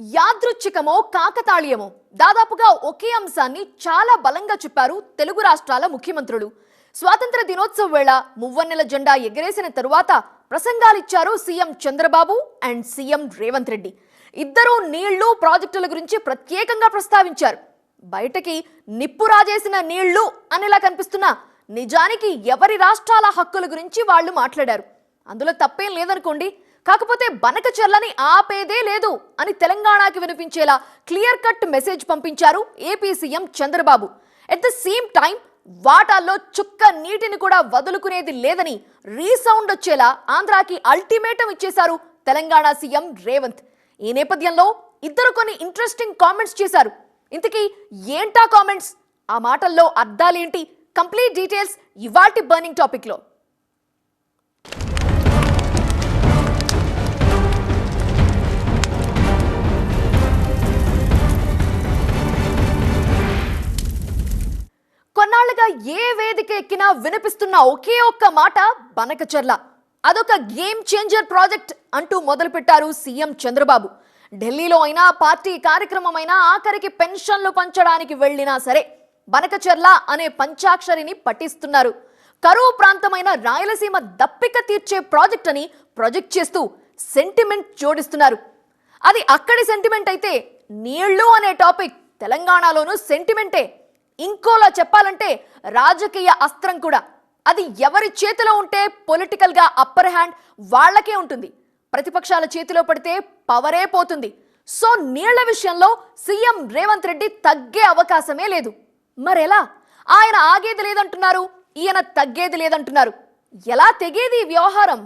యాదృచ్ఛికమో కాకతాళీయమో. దాదాపుగా ఒకే అంశాన్ని చాలా బలంగా చెప్పారు తెలుగు రాష్ట్రాల ముఖ్యమంత్రులు. స్వాతంత్ర దినోత్సవ వేళ మువ్వన్నెల జెండా ఎగరేసిన తరువాత ప్రసంగాలిచ్చారు CM Chandrababu and CM Revanth Reddy. ఇద్దరూ నీళ్ళు ప్రాజెక్టుల గురించి ప్రత్యేకంగా ప్రస్తావించారు. బయటకి నిప్పు రాజేసిన నీళ్ళు అనేలా కనిపిస్తున్నా నిజానికి ఎవరి రాష్ట్రాల హక్కుల గురించి వాళ్ళు మాట్లాడారు. అందులో తప్పేం లేదనుకోండి కాకపోతే బనక చెల్లని ఆపేదే లేదు అని తెలంగాణకి వినిపించేలా క్లియర్ కట్ మెసేజ్ పంపించారు AP CM Chandrababu. At the same time వాటాల్లో చుక్క నీటిని కూడా వదులుకునేది లేదని రీసౌండ్ వచ్చేలా ఆంధ్రాకి అల్టిమేటం ఇచ్చేశారు తెలంగాణ సీఎం రేవంత్. ఈ నేపథ్యంలో ఇద్దరు కొన్ని ఇంట్రెస్టింగ్ కామెంట్స్ చేశారు. ఇంతకీ ఏంటా కామెంట్స్ ఆ మాటల్లో అర్థాలేంటి? కంప్లీట్ డీటెయిల్స్ ఇవాటి బర్నింగ్ టాపిక్లో ఏ వేదిక ఎక్కినా వినిపిస్తున్న ఒకే ఒక్క మాట బనకచర్ల అదొక గేమ్ చేంజర్ ప్రాజెక్ట్ అంటూ మొదలుపెట్టారు సీఎం చంద్రబాబు. ఢిల్లీలో అయినా పార్టీ కార్యక్రమమైనా ఆఖరికి పెన్షన్లు పంచడానికి వెళ్ళినా సరే బనకచర్ల అనే పంచాక్షరిని పఠిస్తున్నారు కరువు ప్రాంతమైన రాయలసీమ దప్పిక తీర్చే ప్రాజెక్ట్ అని ప్రొజెక్ట్ చేస్తూ సెంటిమెంట్ జోడిస్తున్నారు. అది అక్కడి సెంటిమెంట్ అయితే నీళ్ళు అనే టాపిక్ తెలంగాణలోనూ సెంటిమెంటే. ఇంకోలా చెప్పాలంటే రాజకీయ అస్త్రం కూడా. అది ఎవరి చేతిలో ఉంటే పొలిటికల్గా అప్పర్ హ్యాండ్ వాళ్ళకే ఉంటుంది. ప్రతిపక్షాల చేతిలో పడితే పవరే పోతుంది. సో నీళ్ళ విషయంలో సీఎం రేవంత్ రెడ్డి తగ్గే అవకాశమే లేదు. మరెలా? ఆయన ఆగేది లేదంటున్నారు ఈయన తగ్గేది లేదంటున్నారు. ఎలా తెగేది వ్యవహారం?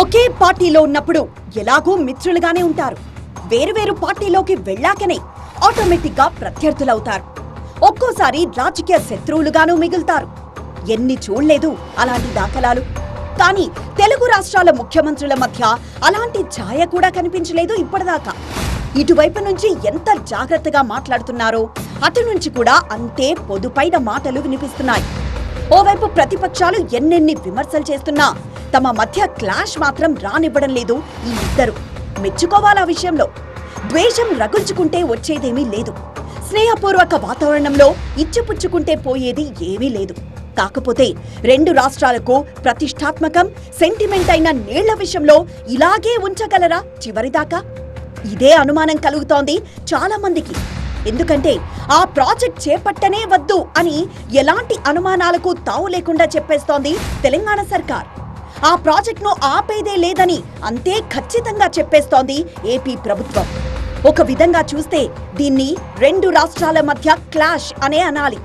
ఒకే పార్టీలో ఉన్నప్పుడు ఎలాగూ మిత్రులుగానే ఉంటారు. వేరువేరు పార్టీలోకి వెళ్ళాకనే ఆటోమేటిక్గా ప్రత్యర్థులవుతారు. ఒక్కోసారి రాజకీయ శత్రువులుగాను మిగులుతారు. ఎన్ని చూడలేదు అలాంటి దాఖలాలు. కానీ తెలుగు రాష్ట్రాల ముఖ్యమంత్రుల మధ్య అలాంటి ఛాయ కూడా కనిపించలేదు ఇప్పటిదాకా. ఇటువైపు నుంచి ఎంత జాగ్రత్తగా మాట్లాడుతున్నారో అటు నుంచి కూడా అంతే పొదుపైన మాటలు వినిపిస్తున్నాయి. ఓవైపు ప్రతిపక్షాలు ఎన్నెన్ని విమర్శలు చేస్తున్నా తమ మధ్య క్లాష్ మాత్రం రానివ్వడం లేదు ఈ ఇద్దరు. మెచ్చుకోవాలా విషయంలో? ద్వేషం రగుల్చుకుంటే వచ్చేదేమీ లేదు. స్నేహపూర్వక వాతావరణంలో ఇచ్చిపుచ్చుకుంటే పోయేది ఏమీ లేదు. కాకపోతే రెండు రాష్ట్రాలకు ప్రతిష్టాత్మకం సెంటిమెంట్ అయిన నీళ్ళ విషయంలో ఇలాగే ఉంచగలరా చివరిదాకా? ఇదే అనుమానం కలుగుతోంది చాలా మందికి ఎందుకంటే ఆ ప్రాజెక్ట్ చేపట్టనే వద్దు అని ఎలాంటి అనుమానాలకు తావు లేకుండా చెప్పేస్తోంది తెలంగాణ సర్కార్. ఆ ప్రాజెక్ట్ను ఆపేదే లేదని అంతే ఖచ్చితంగా చెప్పేస్తోంది ఏపీ ప్రభుత్వం. ఒక విధంగా చూస్తే దీన్ని రెండు రాష్ట్రాల మధ్య క్లాష్ అనే అనాలి.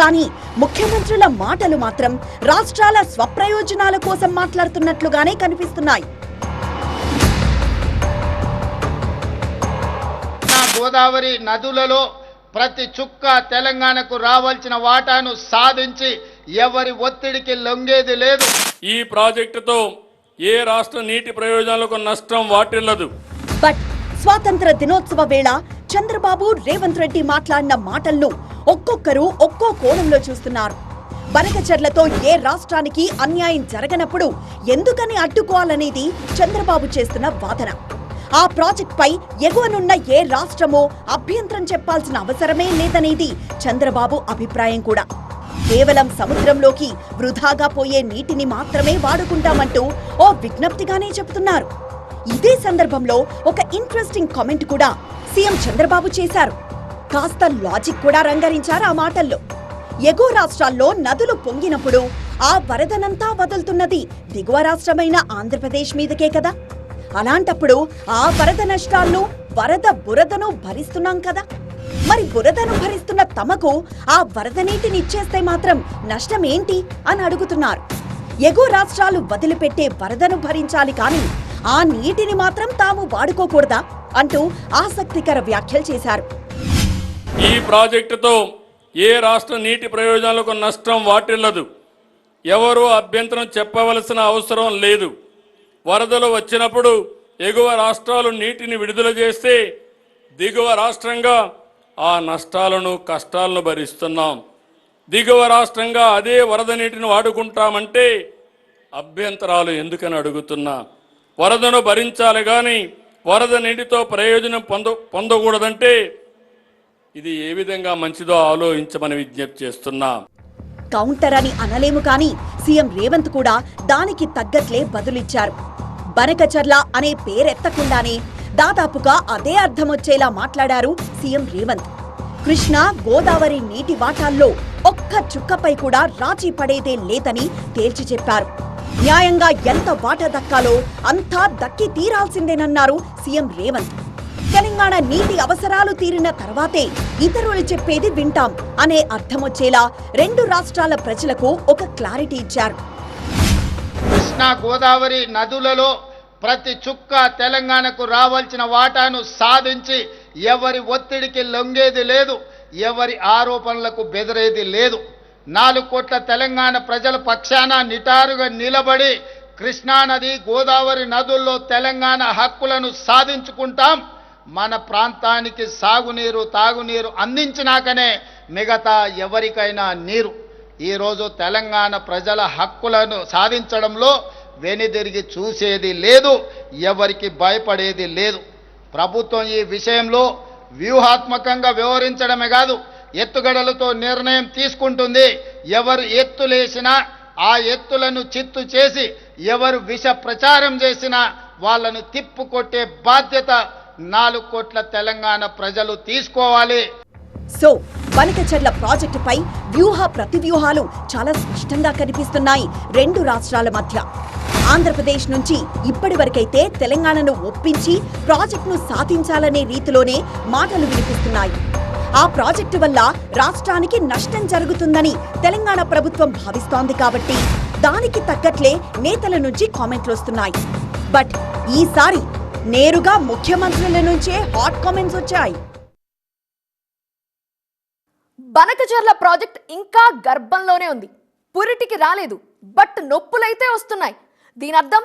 కానీ ముఖ్యమంత్రుల మాటలు మాత్రం రాష్ట్రాల స్వప్రయోజనాల కోసం మాట్లాడుతున్నట్లుగానే కనిపిస్తున్నాయి. గోదావరి నదులలో ప్రతి చుక్క తెలంగాణకు రావాల్సిన వాటాను సాధించి ఎవరి ఒత్తిడికి లొంగేది లేదు. ఈ ప్రాజెక్టుతో ఏ రాష్ట్ర నీటి ప్రయోజనాలకు నష్టం వాటిల్లదు. బట్ స్వాతంత్ర దినోత్సవ వేళ చంద్రబాబు రేవంత్ రెడ్డి మాట్లాడిన మాటలను ఒక్కొక్కరు ఒక్కో కోణంలో చూస్తున్నారు. బనకచర్లతో ఏ రాష్ట్రానికి అన్యాయం జరగనప్పుడు ఎందుకని అడ్డుకోవాలనేది చంద్రబాబు చేస్తున్న వాదన. ఆ ప్రాజెక్ట్ పై ఎగువనున్న ఏ రాష్ట్రమో అభ్యంతరం చెప్పాల్సిన అవసరమే లేదనేది చంద్రబాబు అభిప్రాయం కూడా. కేవలం సముద్రంలోకి వృధాగా పోయే నీటిని మాత్రమే వాడుకుంటామంటూ ఓ విజ్ఞప్తిగానే చెబుతున్నారు. ఇదే సందర్భంలో ఒక ఇంట్రెస్టింగ్ కామెంట్ కూడా సీఎం చంద్రబాబు చేశారు. కాస్త లాజిక్ కూడా రంగరించారు ఆ మాటల్లో. ఎగువ రాష్ట్రాల్లో నదులు పొంగినప్పుడు ఆ వరదనంతా వదులుతున్నది దిగువ రాష్ట్రమైన ఆంధ్రప్రదేశ్ మీదకే కదా. అలాంటప్పుడు ఆ వరద నష్టాలను వరద బురదను భరిస్తున్నాం కదా. మరి బురదను భరిస్తున్న తమకు ఆ వరద నీటిని ఇచ్చేస్తే మాత్రం నష్టం ఏంటి అని అడుగుతున్నారు. ఎగువ రాష్ట్రాలు వదిలిపెట్టే వరదను భరించాలి కానీ ఆ నీటిని మాత్రం తాము వాడుకోకూడదా అంటూ ఆసక్తికర వ్యాఖ్యలు చేశారు. ఈ ప్రాజెక్టుతో ఏ రాష్ట్ర నీటి ప్రయోజనాలకు నష్టం వాటిల్లదు. ఎవరూ అభ్యంతరం చెప్పవలసిన అవసరం లేదు. వరదలు వచ్చినప్పుడు ఎగువ రాష్ట్రాలు నీటిని విడుదల చేస్తే దిగువ రాష్ట్రంగా ఆ నష్టాలను కష్టాలను భరిస్తున్నాం. దిగువ రాష్ట్రంగా అదే వరద నీటిని వాడుకుంటామంటే అభ్యంతరాలు ఎందుకని అడుగుతున్నా. వరదను భరించాలి కానీ వరద నీటితో ప్రయోజనం పొంద పొందకూడదంటే ఇది ఏ విధంగా మంచిదో ఆలోచించమని విజ్ఞప్తి చేస్తున్నా. కౌంటర్ అని అనలేము కానీ సీఎం రేవంత్ కూడా దానికి తగ్గట్లే బదులిచ్చారు. బనకచర్ల అనే పేరెత్తకుండానే దాదాపుగా అదే అర్థం వచ్చేలా మాట్లాడారు సీఎం రేవంత్. కృష్ణ గోదావరి నీటి వాటాల్లో ఒక్క చుక్కపై కూడా రాజీ పడేదే లేదని తేల్చి చెప్పారు. న్యాయంగా ఎంత వాటా దక్కాలో అంతా దక్కి తీరాల్సిందేనన్నారు సీఎం రేవంత్. తెలంగాణ నీటి అవసరాలు తీరిన తర్వాతే ఇతరులు చెప్పేది వింటాం అనే అర్థమొచ్చేలా రెండు రాష్ట్రాల ప్రజలకు ఒక క్లారిటీ ఇచ్చారు. కృష్ణా గోదావరి నదులలో ప్రతి చుక్క తెలంగాణకు రావాల్సిన వాటాను సాధించి ఎవరి ఒత్తిడికి లొంగేది లేదు ఎవరి ఆరోపణలకు బెదిరేది లేదు. నాలుగు కోట్ల తెలంగాణ ప్రజల పక్షాన నిటారుగా నిలబడి కృష్ణానది గోదావరి నదుల్లో తెలంగాణ హక్కులను సాధించుకుంటాం. మన ప్రాంతానికి సాగునీరు తాగునీరు అందించినాకనే మిగతా ఎవరికైనా నీరు. ఈరోజు తెలంగాణ ప్రజల హక్కులను సాధించడంలో వెనుదిరిగి చూసేది లేదు ఎవరికి భయపడేది లేదు. ప్రభుత్వం ఈ విషయంలో వ్యూహాత్మకంగా వ్యవహరించడమే కాదు ఎత్తుగడలతో నిర్ణయం తీసుకుంటుంది. ఎవరు ఎత్తులేసినా ఆ ఎత్తులను చిత్తు చేసి ఎవరు విష ప్రచారం చేసినా వాళ్ళను తిప్పుకొట్టే బాధ్యత నాలుగు కోట్ల తెలంగాణ ప్రజలు తీసుకోవాలి. సో బనకచర్ల ప్రాజెక్టుపై వ్యూహ ప్రతివ్యూహాలు చాలా స్పష్టంగా కనిపిస్తున్నాయి రెండు రాష్ట్రాల మధ్య. ఆంధ్రప్రదేశ్ నుంచి ఇప్పటి వరకైతే తెలంగాణను ఒప్పించి ప్రాజెక్టును సాధించాలనే రీతిలోనే మాటలు వినిపిస్తున్నాయి. ఆ ప్రాజెక్టు వల్ల రాష్ట్రానికి నష్టం జరుగుతుందని తెలంగాణ ప్రభుత్వం భావిస్తోంది కాబట్టి దానికి తగ్గట్లే నేతల నుంచి కామెంట్లు వస్తున్నాయి. బట్ ఈసారి నేరుగా ముఖ్యమంత్రుల నుంచే హాట్ కామెంట్స్ వచ్చాయి. బనకచర్ల ప్రాజెక్ట్ ఇంకా గర్భంలోనే ఉంది. పురిటికి రాలేదు బట్ నొప్పులైతే వస్తున్నాయి. దీని అర్థం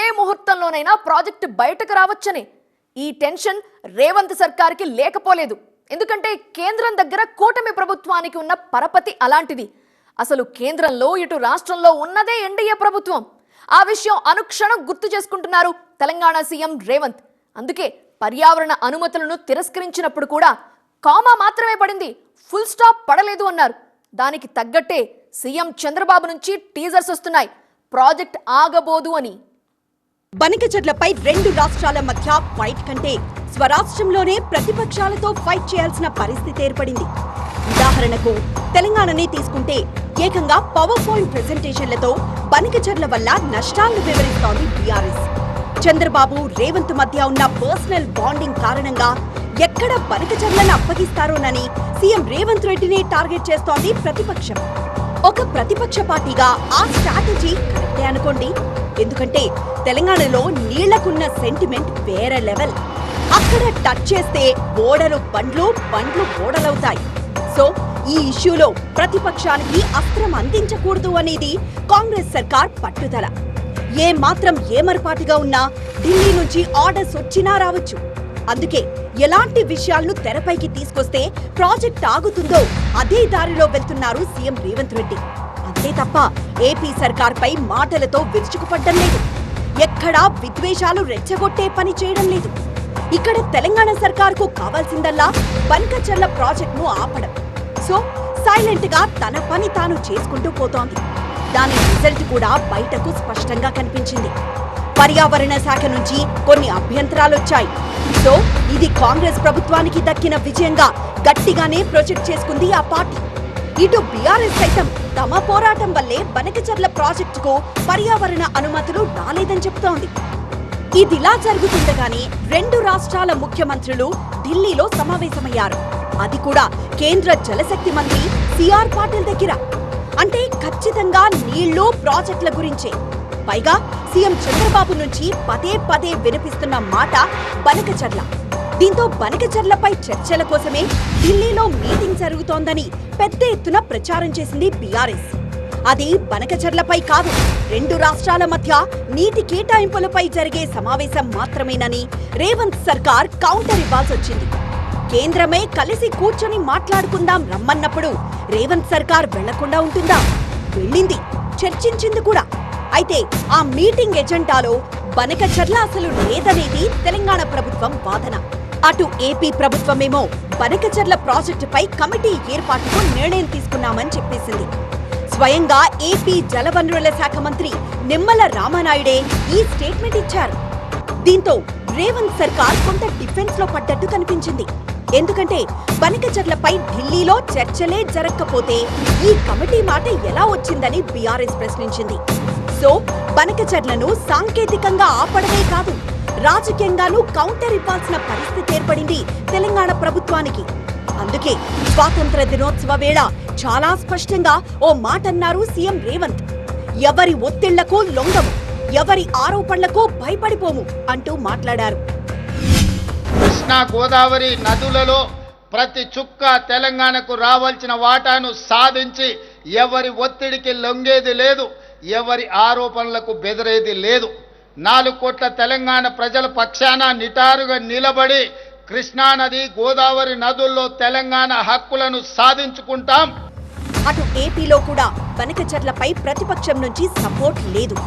ఏ ముహూర్తంలోనైనా ప్రాజెక్ట్ బయటకు రావచ్చని. ఈ టెన్షన్ రేవంత్ సర్కార్కి లేకపోలేదు. ఎందుకంటే కేంద్రం దగ్గర కూటమి ప్రభుత్వానికి ఉన్న పరపతి అలాంటిది. అసలు కేంద్రంలో ఇటు రాష్ట్రంలో ఉన్నదే ఎన్డీఏ ప్రభుత్వం. ఆ విషయం అనుక్షణం గుర్తు చేసుకుంటున్నారు తెలంగాణ సీఎం రేవంత్. అందుకే పర్యావరణ అనుమతులను తిరస్కరించినప్పుడు కూడా కామా మాత్రమే పడింది. ఫుల్ స్టాప్ పడలేదు అన్నారు. దానికి తగ్గట్టే సీఎం చంద్రబాబు నుంచి టీజర్స్ వస్తున్నాయి. ప్రాజెక్ట్ ఆగబోదు అని. బనకచర్లపై రెండు రాష్ట్రాల మధ్య ఫైట్ కంటే స్వరాష్ట్రంలోనే ప్రతిపక్షాలతో ఫైట్ చేయాల్సిన పరిస్థితి ఏర్పడింది. ఉదాహరణకు తెలంగాణనే తీసుకుంటే ఏకంగా పవర్ పాయింట్ ప్రెజెంటేషన్లతో బనకచర్ల వల్ల నష్టాలను వివరిస్తోంది బీఆర్ఎస్. చంద్రబాబు రేవంత్ మధ్య ఉన్న పర్సనల్ బాండింగ్ కారణంగా ఎక్కడ బనకచర్లను అప్పగిస్తారోనని సీఎం రేవంత్ రెడ్డినే టార్గెట్ చేస్తోంది ప్రతిపక్షం. ఒక ప్రతిపక్ష పార్టీగా ఆ స్ట్రాటజీ కరెక్టే అనుకోండి. ఎందుకంటే తెలంగాణలో నీళ్ళకున్న సెంటిమెంట్ వేరే లెవెల్. అక్కడ టచ్ చేస్తే ఓడలు బండ్లు బండ్లు ఓడలవుతాయి. సో ఈ ఇష్యూలో ప్రతిపక్షానికి అస్త్రం అందించకూడదు అనేది కాంగ్రెస్ సర్కార్ పట్టుదల. ఏ మాత్రం ఏమరపాటుగా ఉన్నా ఢిల్లీ నుంచి ఆర్డర్స్ వచ్చినా రావచ్చు. అందుకే ఎలాంటి విషయాలను తెరపైకి తీసుకొస్తే ప్రాజెక్ట్ ఆగుతుందో అదే దారిలో వెళ్తున్నారు సీఎం రేవంత్ రెడ్డి. అంతే తప్ప ఏపీ సర్కార్పై మాటలతో విరుచుకుపడ్డం లేదు. ఎక్కడా విద్వేషాలు రెచ్చగొట్టే పని చేయడం లేదు. ఇక్కడ తెలంగాణ సర్కార్కు కావాల్సిందల్లా బన్కచర్ల ప్రాజెక్టును ఆపడం. సో సైలెంట్గా తన పని తాను చేసుకుంటూ పోతోంది. దాని రిజల్ట్ కూడా బయటకు స్పష్టంగా కనిపించింది. పర్యావరణ శాఖ నుంచి కొన్ని అభ్యంతరాలొచ్చాయి. సో ఇది కాంగ్రెస్ ప్రభుత్వానికి దక్కిన విజయంగా గట్టిగానే ప్రొజెక్ట్ చేసుకుంది ఆ పార్టీ. ఇటు బీఆర్ఎస్ సైతం తమ పోరాటం వల్లే బనకచర్ల ప్రాజెక్టుకు పర్యావరణ అనుమతులు రాలేదని చెబుతోంది ఇదిలా జరుగుతుండగానే రెండు రాష్ట్రాల ముఖ్యమంత్రులు ఢిల్లీలో సమావేశమయ్యారు. అది కూడా కేంద్ర జలశక్తి మంత్రి సిఆర్ పాటిల్ దగ్గర. అంటే ఖచ్చితంగా నీళ్ళు ప్రాజెక్టుల గురించే. పైగా సీఎం చంద్రబాబు నుంచి పదే పదే వినిపిస్తున్న మాట బనకచర్ల. దీంతో బనకచర్లపై చర్చల కోసమే ఢిల్లీలో మీటింగ్ జరుగుతోందని పెద్ద ఎత్తున ప్రచారం చేసింది బీఆర్ఎస్. అది బనకచర్లపై కాదు రెండు రాష్ట్రాల మధ్య నీటి కేటాయింపులపై జరిగే సమావేశం మాత్రమేనని రేవంత్ సర్కార్ కౌంటర్ ఇవ్వాల్సొచ్చింది కేంద్రమే కలిసి కూర్చొని మాట్లాడుకుందాం రమ్మన్నప్పుడు రేవంత్ సర్కార్ వెళ్ళకుండా ఉంటుందా? వెళ్ళింది చర్చించింది కూడా. అయితే ఆ మీటింగ్ ఎజెండాలో బనకచర్ల అసలు లేదనేది తెలంగాణ ప్రభుత్వం వాదన. అటు ఏపీ ప్రభుత్వమేమో బనకచర్ల ప్రాజెక్టుపై కమిటీ ఏర్పాటుకు నిర్ణయం తీసుకున్నామని చెప్పేసింది. స్వయంగా ఏపీ జలవనరుల శాఖ మంత్రి నిమ్మల రామానాయుడే ఈ స్టేట్మెంట్ ఇచ్చారు. దీంతో రేవంత్ సర్కార్ కొంత డిఫెన్స్లో పడ్డట్టు కనిపించింది. ఎందుకంటే బనకచర్లపై ఢిల్లీలో చర్చలే జరగకపోతే ఈ కమిటీ మాట ఎలా వచ్చిందని బీఆర్ఎస్ ప్రశ్నించింది. సో బనకచర్లను సాంకేతికంగా ఆపడమే కాదు రాజకీయంగానూ కౌంటర్ ఇవ్వాల్సిన పరిస్థితి ఏర్పడింది తెలంగాణ ప్రభుత్వానికి. అందుకే స్వాతంత్ర దినోత్సవ వేళ చాలా స్పష్టంగా ఓ మాట అన్నారు సీఎం రేవంత్. ఎవరి ఒత్తిళ్ళకు లొంగము ఎవరి ఆరోపణలకు భయపడిపోము అంటూ మాట్లాడారు. కృష్ణా గోదావరి నదులలో ప్రతి చుక్క తెలంగాణకు రావాల్సిన వాటాను సాధించి ఎవరి ఒత్తిడికి లొంగేది లేదు ఎవరి ఆరోపణలకు బెదిరేది లేదు. నాలుగు కోట్ల తెలంగాణ ప్రజల పక్షాన నిటారుగా నిలబడి కృష్ణానది గోదావరి నదుల్లో తెలంగాణ హక్కులను సాధించుకుంటాం. అటు ఏపీలో కూడా బనకచర్లపై ప్రతిపక్షం నుంచి సపోర్ట్ లేదు.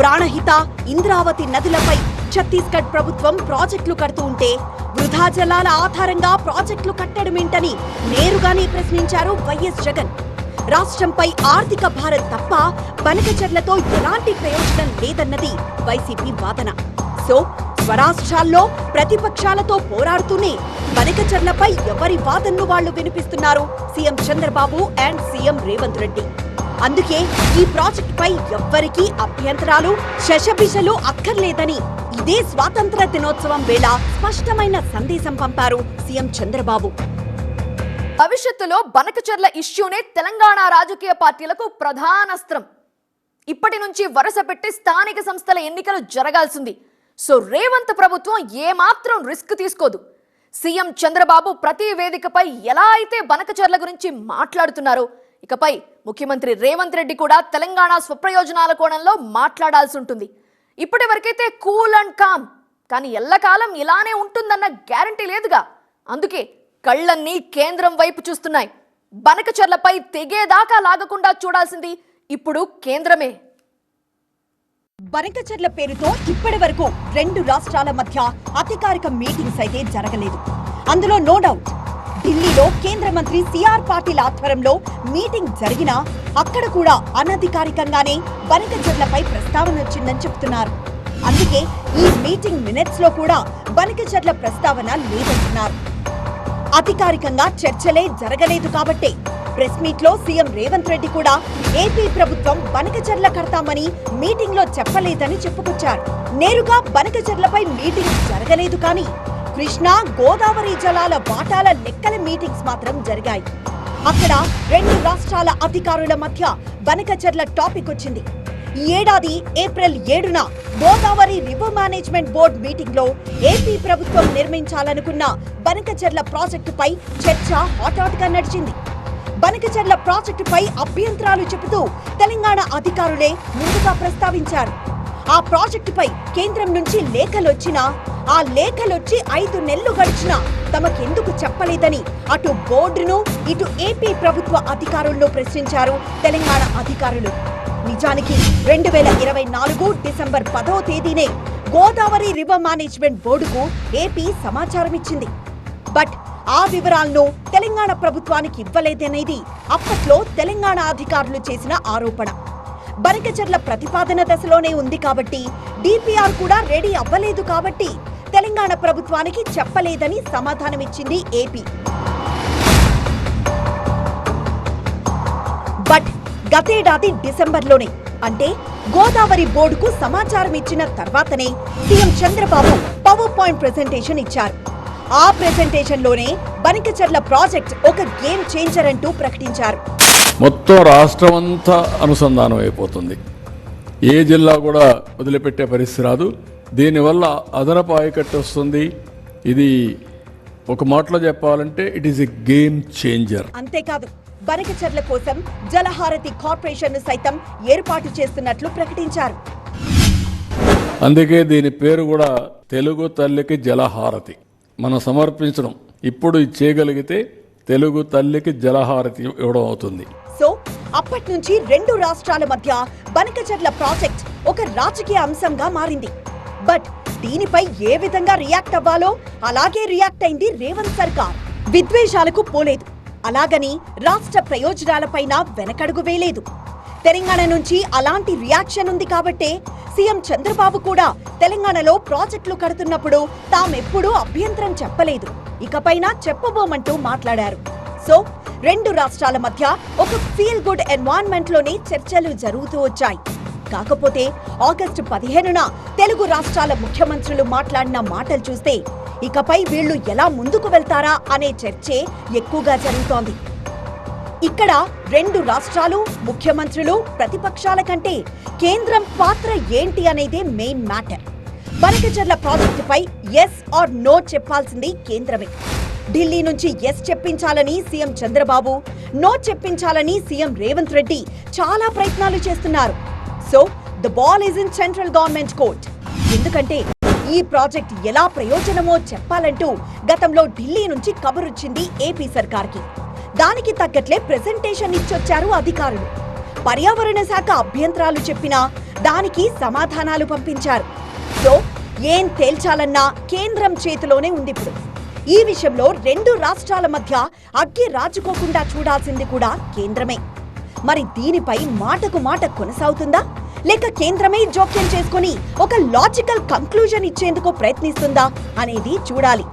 ప్రాణహిత ఇంద్రావతి నదులపై ఛత్తీస్గఢ్ ప్రభుత్వం ప్రాజెక్టులు కడుతూ ఉంటే వృధా జలాల ఆధారంగా ప్రాజెక్టులు కట్టడమేంటని నేరుగానే ప్రశ్నించారు వైఎస్ జగన్. రాష్ట్రంపై ఆర్థిక భారం తప్ప బనకచర్లతో ఎలాంటి ప్రయోజనం లేదన్నది వైసీపీ వాదన. సో స్వరాష్ట్రాల్లో ప్రతిపక్షాలతో పోరాడుతూనే బనకచర్లపై ఎవరి వాదనను వాళ్ళు వినిపిస్తున్నారు? CM Chandrababu and CM Revanth Reddy. అందుకే ఈ ప్రాజెక్టుపై ఎవ్వరికీ అభ్యంతరాలు శశబిషలు అక్కర్లేదని ఇదే స్వాతంత్ర దినోత్సవం వేళ స్పష్టమైన సందేశం పంపారు సీఎం చంద్రబాబు. భవిష్యత్తులో బనకచర్ల ఇష్యూనే తెలంగాణ రాజకీయ పార్టీలకు ప్రధానస్త్రం ఇప్పటి నుంచి వరుస పెట్టి స్థానిక సంస్థల ఎన్నికలు జరగాల్సింది. సో రేవంత్ ప్రభుత్వం ఏమాత్రం రిస్క్ తీసుకోదు. సీఎం చంద్రబాబు ప్రతి వేదికపై ఎలా అయితే బనకచర్ల గురించి మాట్లాడుతున్నారో ఇకపై ముఖ్యమంత్రి రేవంత్ రెడ్డి కూడా తెలంగాణ స్వప్రయోజనాల కోణంలో మాట్లాడాల్సి ఉంటుంది. ఇప్పటి వరకైతే కూల్ అండ్ కామ్ కానీ ఎల్లకాలం ఇలానే ఉంటుందన్న గ్యారంటీ లేదుగా. అందుకే కళ్ళన్నీ కేంద్రం వైపు చూస్తున్నాయి. బనకచర్లపై తెగేదాకా లాగకుండా చూడాల్సింది ఇప్పుడు కేంద్రమే. బనకచర్ల పేరుతో ఇప్పటి వరకు రెండు రాష్ట్రాల మధ్య అధికారిక మీటింగ్స్ అయితే జరగలేదు. అందులో నో డౌట్ ఢిల్లీలో కేంద్ర మంత్రి సిఆర్ పాటిల్ ఆధ్వర్యంలో మీటింగ్ జరిగినా అక్కడ కూడా అనధికారికంగానే బనకచర్లపై ప్రస్తావన వచ్చిందని చెప్తున్నారు అందుకే ఈ మీటింగ్ మినిట్స్లో కూడా బనకచర్ల ప్రస్తావన లేదంటున్నారు. అధికారికంగా చర్చలే జరగలేదు కాబట్టే ప్రెస్ మీట్లో సీఎం రేవంత్ రెడ్డి కూడా ఏపీ ప్రభుత్వం బనకచర్ల కడతామని మీటింగ్లో చెప్పలేదని చెప్పుకొచ్చారు. నేరుగా బనకచర్లపై మీటింగ్ జరగలేదు కానీ కృష్ణా గోదావరి జలాల వాటాల లెక్కల మీటింగ్స్ మాత్రం జరిగాయి. అక్కడ రెండు రాష్ట్రాల అధికారుల మధ్య బనకచర్ల టాపిక్ వచ్చింది. ఈ ఏడాది ఏప్రిల్ ఏడున గోదావరి రివర్ మేనేజ్మెంట్ బోర్డ్ మీటింగ్లో ఏపీ ప్రభుత్వం నిర్మించాలనుకున్న బనకచెర్ల ప్రాజెక్టుపై చర్చ హాట్గా నడిచింది. బనకచెర్ల ప్రాజెక్టుపై అభ్యంతరాలు చెబుతూ తెలంగాణ అధికారులే ముందుగా ప్రస్తావించారు. ఆ ప్రాజెక్టుపై కేంద్రం నుంచి లేఖలొచ్చినా ఆ లేఖలొచ్చి ఐదు నెలలు గడిచినా తమకెందుకు చెప్పలేదని అటు బోర్డును ఇటు ఏపీ ప్రభుత్వ అధికారులను ప్రశ్నించారు తెలంగాణ అధికారులు. నిజానికి రెండు వేల ఇరవై నాలుగు డిసెంబర్ పదో తేదీనే గోదావరి రివర్ మేనేజ్మెంట్ బోర్డుకు ఏపీ సమాచారం ఇచ్చింది బట్ ఆ వివరాలను తెలంగాణ ప్రభుత్వానికి ఇవ్వలేదనేది అప్పట్లో తెలంగాణ అధికారులు చేసిన ఆరోపణ. బనకచర్ల ప్రతిపాదన దశలోనే ఉంది కాబట్టి డిపిఆర్ కూడా రెడీ అవ్వలేదు కాబట్టి తెలంగాణ ప్రభుత్వానికి చెప్పలేదని సమాధానమిచ్చింది ఏపీ. బట్ గతేడాది డిసెంబర్లోనే అంటే గోదావరి బోర్డుకు సమాచారం ఇచ్చిన తర్వాతనే CM Chandrababu power point presentation ఇచ్చారు. ఆ ప్రెజెంటేషన్లోనే బనకచర్ల ప్రాజెక్ట్ ఒక గేమ్ చేంజర్ అంటూ ప్రకటించారు. మొత్తం రాష్ట్రం అంతా అనుసంధానం అయిపోతుంది. ఏ జిల్లా కూడా వదిలిపెట్టే పరిస్థితి రాదు. దీనివల్ల అదనపు ఆయకట్టు వస్తుంది. ఇది ఒక మాటలో చెప్పాలంటే it is a game changer అంతేకాదు బనకచర్ల కోసం జలహారతి కార్పొరేషన్ సైతం ఏర్పాటు చేస్తున్నట్లు ప్రకటించారు. అందుకే దీని పేరు కూడా తెలుగు తల్లికి జలహారతి. మనం సమర్పించడం. ఇప్పుడు ఇది చేయగలిగితే తెలుగు తల్లికి జలహారతి ఇవ్వడం అవుతుంది. సో అప్పటి నుంచి రెండు రాష్ట్రాల మధ్య బనకచర్ల ప్రాజెక్ట్ ఒక రాజకీయ అంశంగా మారింది. బట్ దీనిపై ఏ విధంగా రియాక్ట్ అవ్వాలో అలాగే రియాక్ట్ అయింది రేవంత్ సర్కార్. విద్వేషాలకు పోలేదు. అలాగని రాష్ట్ర ప్రయోజనాలపైన వెనకడుగు వేయలేదు. తెలంగాణ నుంచి అలాంటి రియాక్షన్ ఉంది కాబట్టే సీఎం చంద్రబాబు కూడా తెలంగాణలో ప్రాజెక్టులు కడుతున్నప్పుడు తామెప్పుడూ అభ్యంతరం చెప్పలేదు. ఇకపైన చెప్పబోమంటూ మాట్లాడారు. సో రెండు రాష్ట్రాల మధ్య ఒక ఫీల్ గుడ్ ఎన్వైరన్మెంట్లోనే చర్చలు జరుగుతూ వచ్చాయి. కాకపోతే ఆగస్టు పదిహేనున తెలుగు రాష్ట్రాల ముఖ్యమంత్రులు మాట్లాడిన మాటలు చూస్తే ఇకపై వీళ్ళు ఎలా ముందుకు వెళ్తారా అనే చర్చే ఎక్కువగా జరుగుతోంది. ఇక్కడ రెండు రాష్ట్రాలు ముఖ్యమంత్రులు ప్రతిపక్షాల కంటే కేంద్రం పాత్ర ఏంటి అనేదే మెయిన్ మ్యాటర్. బనకచర్ల ప్రాజెక్టుపై ఎస్ ఆర్ నో చెప్పాల్సింది కేంద్రమే. ఢిల్లీ నుంచి ఎస్ చెప్పించాలని సీఎం చంద్రబాబు నో చెప్పించాలని సీఎం రేవంత్ రెడ్డి చాలా ప్రయత్నాలు చేస్తున్నారు. So the ball is in central government court ఎందుకంటే ఈ ప్రాజెక్ట్ ఎలా ప్రయోజనమో చెప్పాలంటూ గతంలో ఢిల్లీ నుంచి కబురొచ్చింది ఏపీ సర్కార్కి. దానికి తగ్గట్లే ప్రెజెంటేషన్ ఇచ్చొచ్చారు అధికారులు. పర్యావరణ శాఖ అభ్యంతరాలు చెప్పినా దానికి సమాధానాలు పంపించారు. సో ఏం తేల్చాలన్నా కేంద్రం చేతిలోనే ఉంది ఇప్పుడు. ఈ విషయంలో రెండు రాష్ట్రాల మధ్య అగ్గి రాజుకోకుండా చూడాల్సింది కూడా కేంద్రమే. మరి దీనిపై మాటకు మాట కొనసాగుతుందా? లేక కేంద్రమే జోక్యం చేసుకుని ఒక లాజికల్ కంక్లూజన్ ఇచ్చేందుకు ప్రయత్నిస్తుందా అనేది చూడాలి.